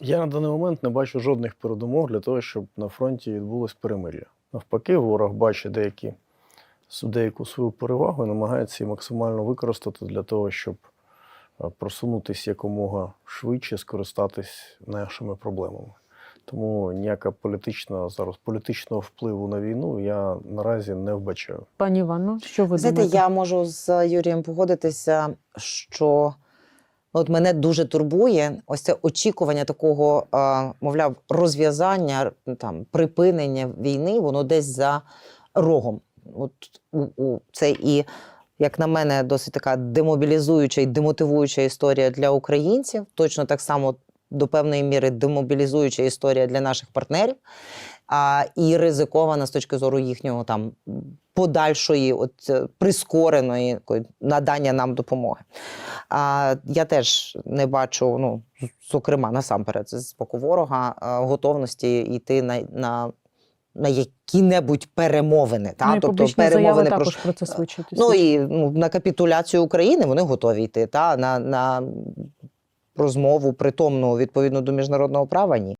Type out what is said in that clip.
Я на даний момент не бачу жодних передумов для того, щоб на фронті відбулось перемир'я. Навпаки, ворог бачить деякі деяку свою перевагу і намагається її максимально використати для того, щоб е, просунутися якомога швидше, скористатись нашими проблемами. Тому ніяка політична зараз політичного впливу на війну я наразі не вбачаю. Пані Іванно, що ви Знаєте, думаєте? я можу з Юрієм погодитися, що от мене дуже турбує ось це очікування такого, мовляв, розв'язання, там, припинення війни, воно десь за рогом. От у, це і, як на мене, досить така демобілізуюча і демотивуюча історія для українців. Точно так само до певної міри демобілізуюча історія для наших партнерів. А, і ризикована з точки зору їхнього там подальшої, от прискореної надання нам допомоги. А я теж не бачу, ну зокрема, насамперед, з боку ворога е, готовності йти на, на, на які-небудь перемовини. Та? Ну, тобто перемовини про про це свідчать. Ну і ну, на капітуляцію України вони готові йти. Та? На, на розмову притомну відповідно до міжнародного права ні.